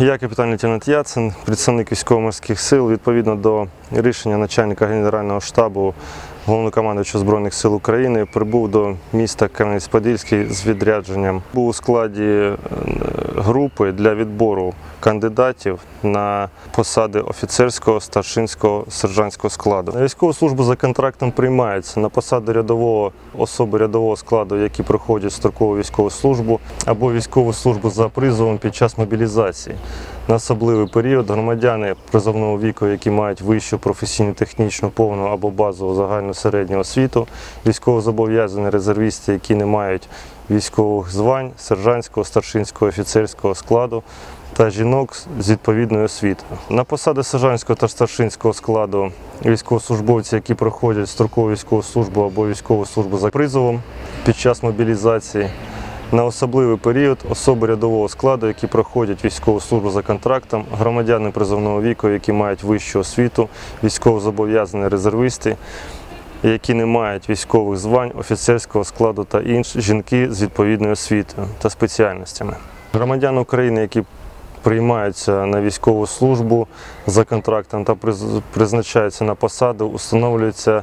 Я капітан лейтенант Яцин, представник військово-морських сил. Відповідно до рішення начальника Генерального штабу головнокомандувача Збройних сил України прибув до міста Кам'янець-Подільський з відрядженням. Був у складі е, групи для відбору кандидатів на посади офіцерського, старшинського, сержантського складу. Військову службу за контрактом приймаються на посади рядового особи рядового складу, які проходять строкову військову службу або військову службу за призовом під час мобілізації. На особливий період громадяни призовного віку, які мають вищу професійну, технічну, повну або базову загальну середню освіту, військовозобов'язані резервісти, які не мають військових звань, сержантського, старшинського, офіцерського складу та жінок з відповідною освітою. На посади сержантського та старшинського складу військовослужбовці, які проходять строкову військову службу або військову службу за призовом під час мобілізації. На особливий період особи рядового складу, які проходять військову службу за контрактом, громадяни призовного віку, які мають вищу освіту, військовозобов'язані резервисти, які не мають військових звань, офіцерського складу та інші жінки з відповідною освітою та спеціальностями. Громадяни України, які приймаються на військову службу за контрактом та приз- призначаються на посаду, установлюються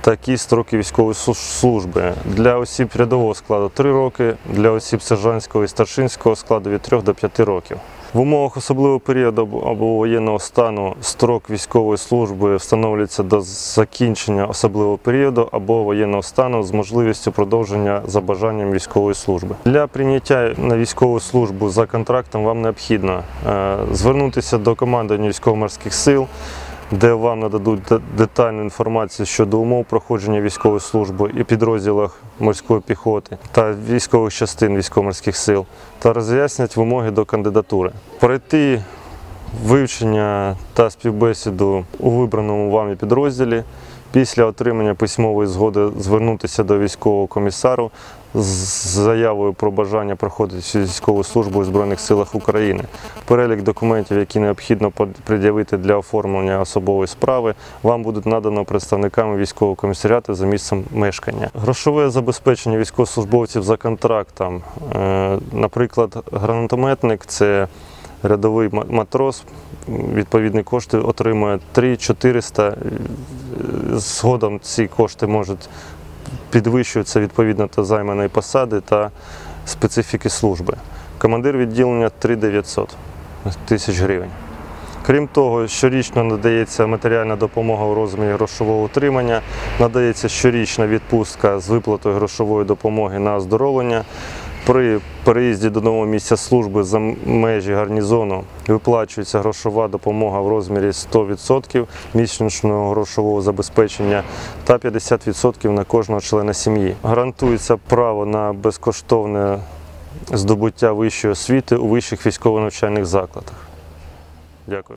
такі строки військової служби. Для осіб рядового складу 3 роки, для осіб сержантського і старшинського складу від 3 до 5 років. В умовах особливого періоду або- воєнного стану строк військової служби встановлюється до закінчення особливого періоду або воєнного стану з можливістю продовження за бажанням військової служби. Для прийняття на військову службу за контрактом вам необхідно е, звернутися до командування військово-морських сил де вам нададуть детальну інформацію щодо умов проходження військової служби і підрозділах морської піхоти та військових частин військово-морських сил та роз'яснять вимоги до кандидатури. Пройти вивчення та співбесіду у вибраному вами підрозділі. Після отримання письмової згоди звернутися до військового комісару з заявою про бажання проходити військову службу у Збройних силах України. Перелік документів, які необхідно пред'явити для оформлення особової справи, вам будуть надано представниками військового комісаріату за місцем мешкання. Грошове забезпечення військовослужбовців за контрактом, е, наприклад, гранатометник це рядовий ма- матрос, відповідні кошти отримує 3-400. Згодом ці кошти можуть підвищуватися відповідно до займаної посади та специфіки служби. Командир відділення 3900 тисяч гривень. Крім того, щорічно надається матеріальна допомога у розмірі грошового утримання, надається щорічна відпустка з виплатою грошової допомоги на оздоровлення. При переїзді до нового місця служби за межі гарнізону виплачується грошова допомога в розмірі 100% місячного грошового забезпечення та 50% на кожного члена сім'ї. Гарантується право на безкоштовне здобуття вищої освіти у вищих військово-навчальних закладах. Дякую.